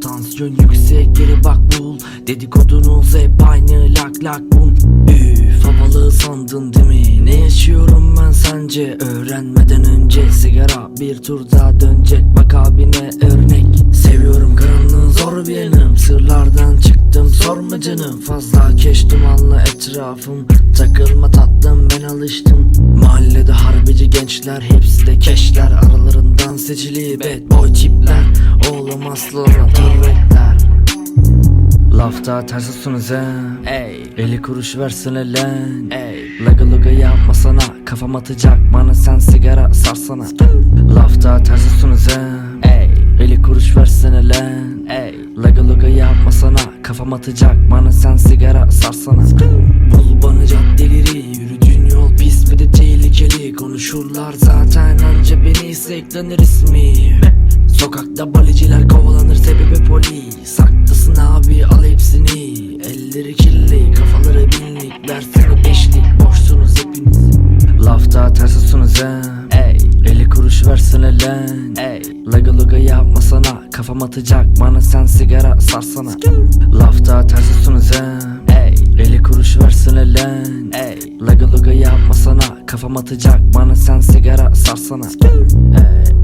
Tansiyon yüksek geri bak bul. Dedikodunuz hep aynı lak lak bum Sandın değil mi? Ne yaşıyorum ben sence? Öğrenmeden önce sigara bir tur daha dönecek. Bak abine örnek. Seviyorum karanlığın zor bir yanım Sırlardan çıktım sorma canım. Fazla keş dumanlı etrafım. Takılma tatlım ben alıştım. Mahallede harbici gençler Hepsi de keşler. Aralarından seçili bad boy tipler. Oğlum aslına tırrekler Lafta ters tutsunuz he Ey. Eli kuruş versene lan Ey. Laga laga yapmasana. Kafam atacak bana sen sigara sarsana. Lafta ters tutsunuz he Ey. Eli kuruş versene lan Ey. Laga laga yapmasana. Kafam atacak bana sen sigara sarsana. Bul bana caddeleri Yürüdüğün yol pis ve de tehlikeli. Konuşurlar zaten anca beni isteklenir ismi. Sokakta baliciler kovalanır sebebi polis. Saklısın binlik Dersini beşlik boşsunuz hepiniz. Lafta tersisunuz he. Ey. Eli kuruş versene lan Ey. Laga laga yapmasana. Kafam atacak. Bana sen sigara sarsana. Lafta tersisunuz he. Ey. Eli kuruş versene lan Ey. Laga laga yapmasana. Kafam atacak. Bana sen sigara sarsana. Ey